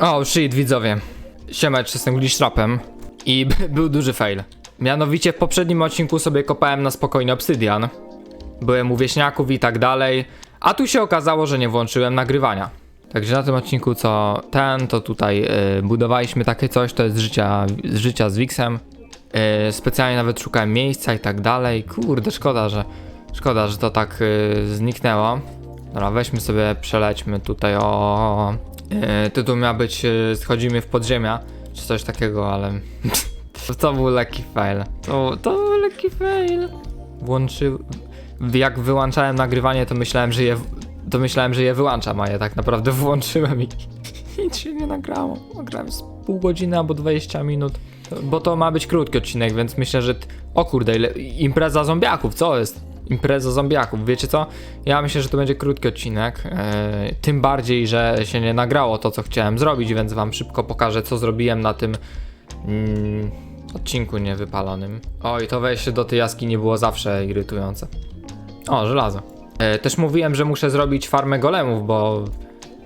O, shit, widzowie. Siema, jestem Glitchtrapem i był duży fail. Mianowicie w poprzednim odcinku sobie kopałem na spokojnie obsydian. Byłem u wieśniaków i tak dalej, a tu się okazało, że nie włączyłem nagrywania. Także na tym odcinku co ten, to tutaj y, budowaliśmy takie coś, to jest z życia z, życia z Wixem. Y, specjalnie nawet szukałem miejsca i tak dalej. Kurde, szkoda, że szkoda, że to tak y, zniknęło. Dobra, weźmy sobie, przelećmy tutaj o... Yy, tytuł miał być yy, Schodzimy w podziemia, czy coś takiego, ale... to był lekki fail. To, to był lekki fail. Włączy... Jak wyłączałem nagrywanie, to myślałem, że je... To myślałem, że je wyłączam, a ja tak naprawdę włączyłem i nic się nie nagrało. Nagrałem z pół godziny albo 20 minut. Bo to ma być krótki odcinek, więc myślę, że... O kurde, ile... impreza zombiaków, co jest? Impreza zombiaków, wiecie co? Ja myślę, że to będzie krótki odcinek. e, tym bardziej, że się nie nagrało to, co chciałem zrobić, więc wam szybko pokażę, co zrobiłem na tym mm, odcinku niewypalonym. Oj, to wejście do tej jaskini było zawsze irytujące. O, żelazo. E, też mówiłem, że muszę zrobić farmę golemów, bo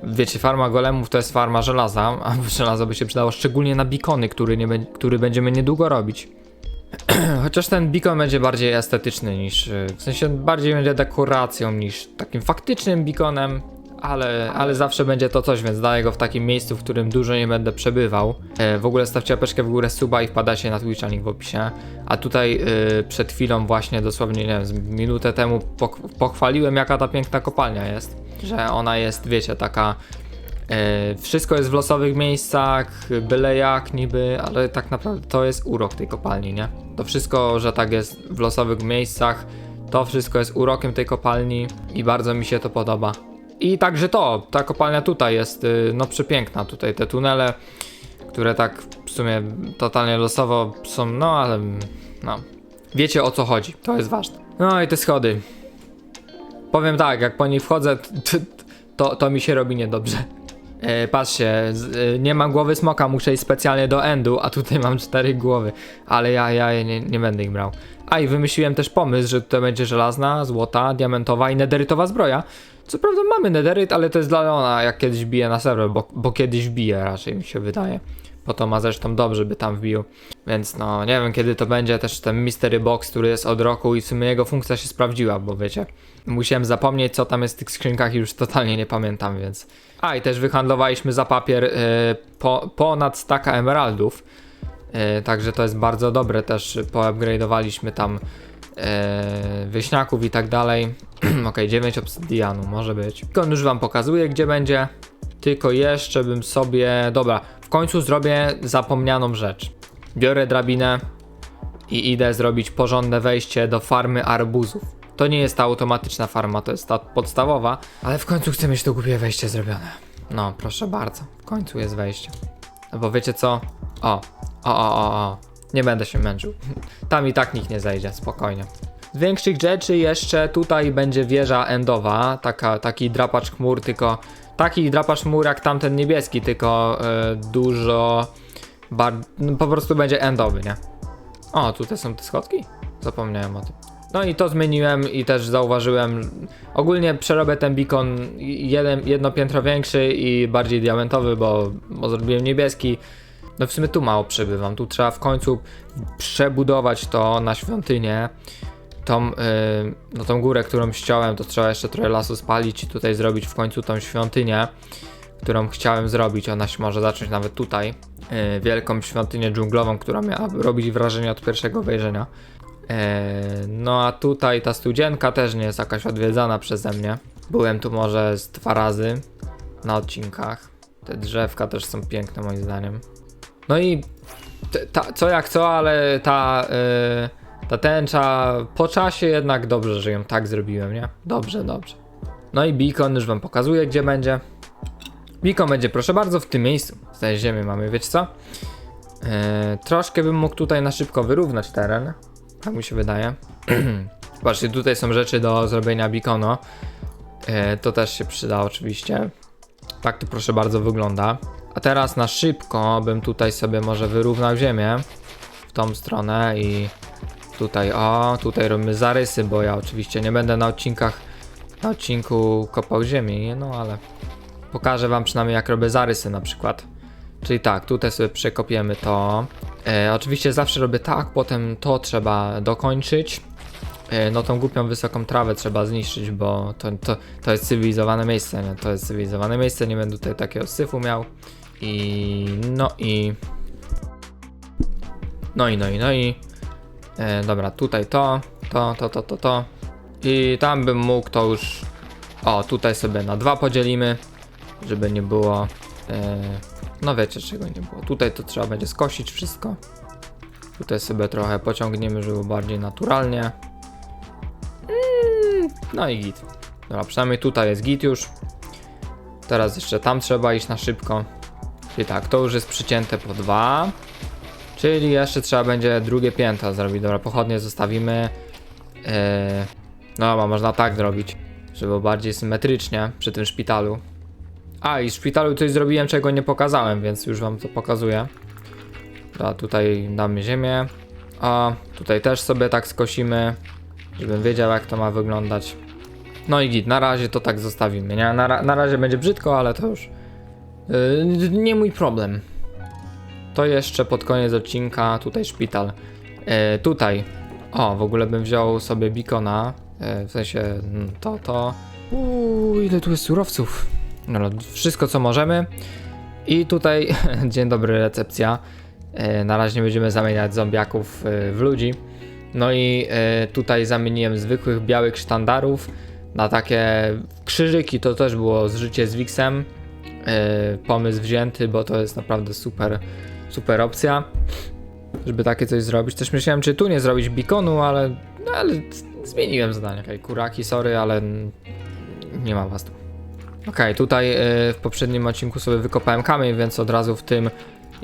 wiecie, farma golemów to jest farma żelaza, a żelazo by się przydało szczególnie na bikony, który, nie, bę- który będziemy niedługo robić. Chociaż ten beacon będzie bardziej estetyczny niż. y, W sensie bardziej będzie dekoracją niż takim faktycznym beaconem, ale, ale zawsze będzie to coś, więc daję go w takim miejscu, w którym dużo nie będę przebywał. E, w ogóle stawcie łapeczkę w górę suba i wpadacie na Twitcha, link w opisie. A tutaj y, przed chwilą właśnie dosłownie, nie wiem, minutę temu pochwaliłem jaka ta piękna kopalnia jest. Że ona jest, wiecie, taka wszystko jest w losowych miejscach, byle jak niby, ale tak naprawdę to jest urok tej kopalni, nie? To wszystko, że tak jest w losowych miejscach, to wszystko jest urokiem tej kopalni i bardzo mi się to podoba. I także to, ta kopalnia tutaj jest y, no przepiękna, tutaj te tunele, które tak w sumie totalnie losowo są, no ale no, wiecie o co chodzi, to jest ważne. No i te schody. Powiem tak, jak po nich wchodzę, to, to mi się robi niedobrze. E, patrzcie, z, e, nie mam głowy smoka, muszę iść specjalnie do endu, a tutaj mam cztery głowy, ale ja, ja nie, nie będę ich brał. A i wymyśliłem też pomysł, że tutaj będzie żelazna, złota, diamentowa i nederytowa zbroja. Co prawda mamy nederyt, ale to jest dla Leona, jak kiedyś bije na serwer, bo, bo kiedyś bije raczej mi się wydaje. Po to ma zresztą dobrze, by tam wbił. Więc no, nie wiem kiedy to będzie też ten Mystery Box, który jest od roku i w sumie jego funkcja się sprawdziła, bo wiecie, musiałem zapomnieć co tam jest w tych skrzynkach i już totalnie nie pamiętam, więc... A i też wyhandlowaliśmy za papier y, po, ponad staka emeraldów, y, także to jest bardzo dobre też, poupgrade'owaliśmy tam y, wieśniaków i tak dalej. ok, 9 obsydianu może być. Tylko już wam pokazuje gdzie będzie, tylko jeszcze bym sobie... Dobra, końcu zrobię zapomnianą rzecz. Biorę drabinę i idę zrobić porządne wejście do farmy arbuzów. To nie jest ta automatyczna farma, to jest ta podstawowa, ale w końcu chcę mieć to głupie wejście zrobione. No, proszę bardzo, w końcu jest wejście. No bo wiecie co? O, o, o, o, o. Nie będę się męczył. Tam i tak nikt nie zejdzie, spokojnie. Z większych rzeczy jeszcze tutaj będzie wieża endowa, taka, taki drapacz chmur, tylko taki drapacz chmur jak tamten niebieski, tylko e, dużo bar... no, po prostu będzie endowy, nie? O, tutaj są te schodki? Zapomniałem o tym. No i to zmieniłem i też zauważyłem. Ogólnie przerobię ten beacon jeden, jedno piętro większy i bardziej diamentowy, bo, bo zrobiłem niebieski. No w sumie tu mało przebywam. Tu trzeba w końcu przebudować to na świątynię. Tą, yy, no tą górę, którą ściąłem, to trzeba jeszcze trochę lasu spalić i tutaj zrobić w końcu tą świątynię, którą chciałem zrobić. Ona się może zacząć nawet tutaj. Yy, wielką świątynię dżunglową, która miała robić wrażenie od pierwszego wejrzenia. Eee, no a tutaj ta studzienka też nie jest jakaś odwiedzana przeze mnie. Byłem tu może z dwa razy na odcinkach. Te drzewka też są piękne moim zdaniem. No i ta, co jak co, ale ta, yy, ta tęcza po czasie jednak dobrze, że ją tak zrobiłem, nie? Dobrze, dobrze. No i beacon już wam pokazuję, gdzie będzie. Beacon będzie, proszę bardzo, w tym miejscu. Z ziemi mamy, wiecie co? Yy, troszkę bym mógł tutaj na szybko wyrównać teren. Tak mi się wydaje. Patrzcie, tutaj są rzeczy do zrobienia beaconu. E, to też się przyda oczywiście. Tak to proszę bardzo wygląda. A teraz na szybko bym tutaj sobie może wyrównał ziemię w tą stronę i tutaj o, tutaj robimy zarysy, bo ja oczywiście nie będę na odcinkach na odcinku kopał ziemi, no ale pokażę wam przynajmniej jak robię zarysy na przykład. Czyli tak, tutaj sobie przekopiemy to. E, oczywiście zawsze robię tak, potem to trzeba dokończyć. E, no tą głupią wysoką trawę trzeba zniszczyć, bo to, to, to jest cywilizowane miejsce, nie? To jest cywilizowane miejsce, nie będę tutaj takiego syfu miał. I no i... No i, no i, no i... E, dobra, tutaj to, to, to, to, to, to. I tam bym mógł to już... O, tutaj sobie na dwa podzielimy, żeby nie było... E, no wiecie czego nie było. Tutaj to trzeba będzie skosić wszystko. Tutaj sobie trochę pociągniemy, żeby bardziej naturalnie. Mm, No i git. Dobra, przynajmniej tutaj jest git już. Teraz jeszcze tam trzeba iść na szybko. Czyli tak, to już jest przycięte po dwa. Czyli jeszcze trzeba będzie drugie piętro zrobić. Dobra, pochodnie zostawimy. Yy, no można tak zrobić, żeby bardziej symetrycznie przy tym szpitalu. A i w szpitalu coś zrobiłem, czego nie pokazałem, więc już wam to pokazuję. Dobra, tutaj damy ziemię. A tutaj też sobie tak skosimy, żebym wiedział jak to ma wyglądać. No i git, na razie to tak zostawimy, nie? Na, na razie będzie brzydko, ale to już yy, nie mój problem. To jeszcze pod koniec odcinka, tutaj szpital. Yy, tutaj, o, w ogóle bym wziął sobie bikona, yy, w sensie mm, to, to. Uuu, ile tu jest surowców. No, wszystko co możemy. I tutaj, dzień dobry, recepcja. E, Na razie będziemy zamieniać zombiaków e, w ludzi. No i e, tutaj zamieniłem zwykłych białych sztandarów na takie krzyżyki. To też było z z Wixem. E, Pomysł wzięty, bo to jest naprawdę super, super opcja. Żeby takie coś zrobić. Też myślałem, czy tu nie zrobić bikonu, ale, no, ale zmieniłem zdanie. Okay, kuraki, sorry, ale nie ma was tu. Okej, tutaj y, w poprzednim odcinku sobie wykopałem kamień, więc od razu w tym,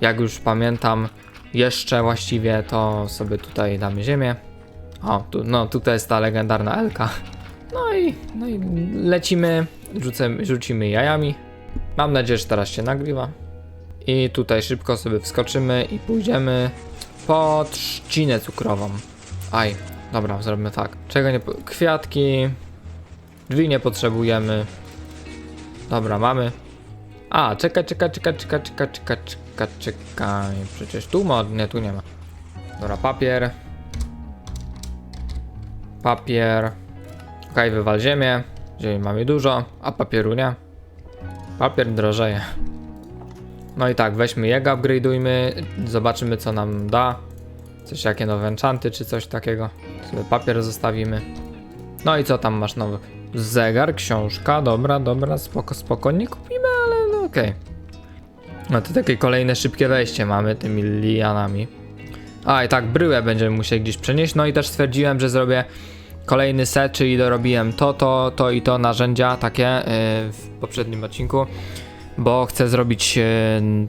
jak już pamiętam, jeszcze właściwie to sobie tutaj damy ziemię. O, tu, no tutaj jest ta legendarna Elka. No i, no i lecimy, rzucemy, rzucimy jajami. Mam nadzieję, że teraz się nagrywa. I tutaj szybko sobie wskoczymy i pójdziemy po trzcinę cukrową. Aj, dobra, zrobimy tak. Czego nie... Kwiatki. Drzwi nie potrzebujemy. Dobra, mamy. A, czekaj, czekaj, czekaj, czekaj, czekaj, czekaj, czekaj, czekaj. Przecież tu ma, nie, tu nie ma. Dobra, papier. Papier. Okej, wywal ziemię. Ziemi mamy dużo, a papieru nie. Papier drożeje. No i tak, weźmy jego, upgrade'ujmy, zobaczymy co nam da. Coś jakie nowe enchanty czy coś takiego. Sobie papier zostawimy. No i co tam masz nowy? Zegar, książka, dobra, dobra, spoko, spoko, nie kupimy, ale no okej. No to takie kolejne szybkie wejście mamy tymi lianami. A i tak, bryłę będziemy musieli gdzieś przenieść, no i też stwierdziłem, że zrobię kolejny set, czyli dorobiłem to, to, to i to narzędzia takie yy, w poprzednim odcinku, bo chcę zrobić yy,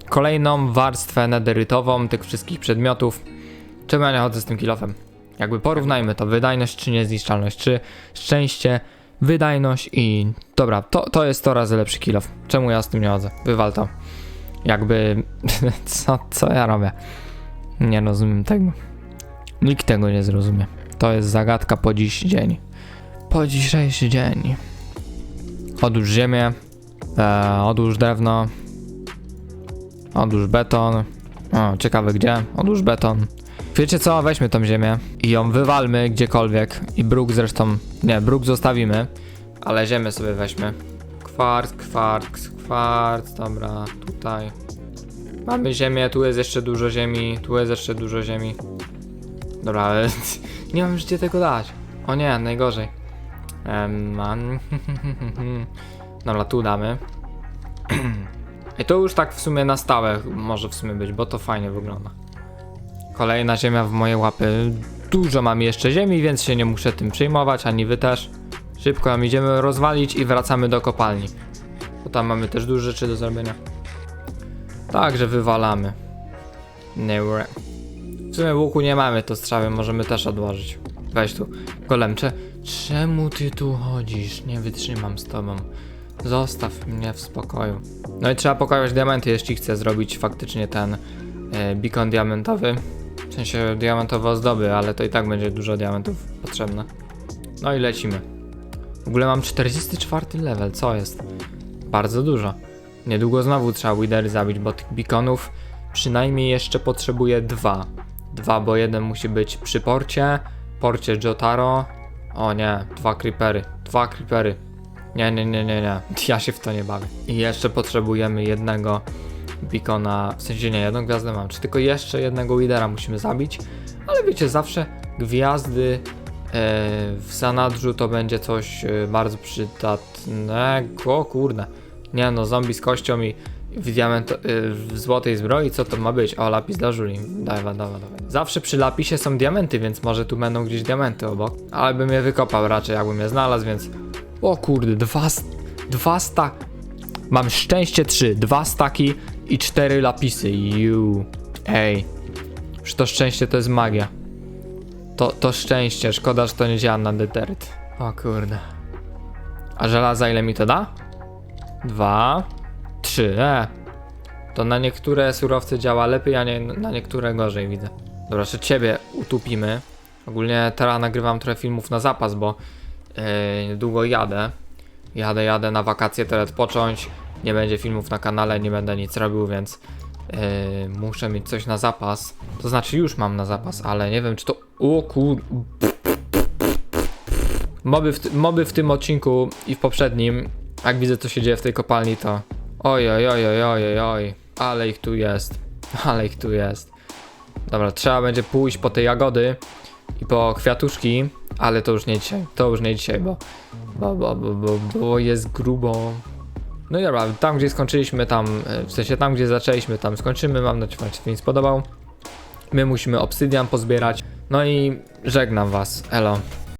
kolejną warstwę nederytową tych wszystkich przedmiotów. Czemu ja nie chodzę z tym kilofem? Jakby porównajmy to, wydajność czy niezniszczalność, czy szczęście, wydajność i... Dobra, to, to jest 100 razy lepszy kill off. Czemu ja z tym nie chodzę? Wywal to. Jakby... co, co ja robię? Nie rozumiem tego. Nikt tego nie zrozumie. To jest zagadka po dziś dzień. Po dzisiejszy dzień. Odłóż ziemię. E, odłóż drewno. Odłóż beton. O, ciekawe gdzie. Odłóż beton. Wiecie co? Weźmy tą ziemię i ją wywalmy gdziekolwiek. I bruk zresztą. Nie, bruk zostawimy. Ale ziemię sobie weźmy. Kwarc, kwarc, kwarc. Dobra, tutaj. Mamy ziemię, tu jest jeszcze dużo ziemi, tu jest jeszcze dużo ziemi. Dobra, ale nie mam już gdzie tego dać. O nie, najgorzej. Em, man. Dobra, tu damy. I to już tak w sumie na stałe może w sumie być, bo to fajnie wygląda. Kolejna ziemia w moje łapy. Dużo mam jeszcze ziemi, więc się nie muszę tym przejmować, ani wy też. Szybko ją idziemy rozwalić i wracamy do kopalni. Bo tam mamy też dużo rzeczy do zrobienia. Także wywalamy. Nie. W sumie łuku nie mamy, to strzały możemy też odłożyć. Weź tu, golemcze. Czemu ty tu chodzisz? Nie wytrzymam z tobą. Zostaw mnie w spokoju. No i trzeba pokojować diamenty, jeśli chcę zrobić faktycznie ten e, beacon diamentowy. W sensie diamentowe ozdoby, ale to i tak będzie dużo diamentów potrzebne. No i lecimy. W ogóle mam 44 level, co jest? Bardzo dużo. Niedługo znowu trzeba Widery zabić, bo tych beaconów przynajmniej jeszcze potrzebuję dwa. Dwa, bo jeden musi być przy porcie, porcie Jotaro. O nie, dwa creepery, dwa creepery. Nie, nie, nie, nie, nie, ja się w to nie bawię. I jeszcze potrzebujemy jednego beacona, w sensie nie, jedną gwiazdę mam, czy tylko jeszcze jednego Widera musimy zabić, ale wiecie, zawsze gwiazdy e, w zanadrzu to będzie coś e, bardzo przydatnego, kurde. Nie no, zombie z kością i w, y, w złotej zbroi, co to ma być? O, lapis lazuli. Dawaj, dawaj, dawaj. Zawsze przy lapisie są diamenty, więc może tu będą gdzieś diamenty obok. Ale bym je wykopał raczej, jakbym je znalazł, więc... O kurde, dwa, dwa sta... Mam szczęście trzy, dwa staki i cztery lapisy. Ju. Ej. Że to szczęście to jest magia. To, to szczęście, szkoda, że to nie działa na deteryt. O kurde. A żelaza ile mi to da? Dwa, trzy, e. To na niektóre surowce działa lepiej, a nie, na niektóre gorzej widzę. Dobra, jeszcze ciebie utupimy. Ogólnie teraz nagrywam trochę filmów na zapas, bo yy, niedługo jadę. Jadę, jadę na wakacje, teraz odpocząć. Nie będzie filmów na kanale, nie będę nic robił, więc yy, muszę mieć coś na zapas. To znaczy już mam na zapas, ale nie wiem czy to... O kur... Moby w, moby w tym odcinku i w poprzednim, jak widzę co się dzieje w tej kopalni, to oj, oj, oj, oj, oj, oj, ale ich tu jest, ale ich tu jest. Dobra, trzeba będzie pójść po te jagody i po kwiatuszki, ale to już nie dzisiaj, to już nie dzisiaj, bo, bo, bo, bo, bo, jest grubo. No i dobra, tam gdzie skończyliśmy, tam, e, w sensie tam gdzie zaczęliśmy, tam skończymy, mam nadzieję, że Wam się film spodobał. My musimy obsydian pozbierać, no i żegnam was, elo.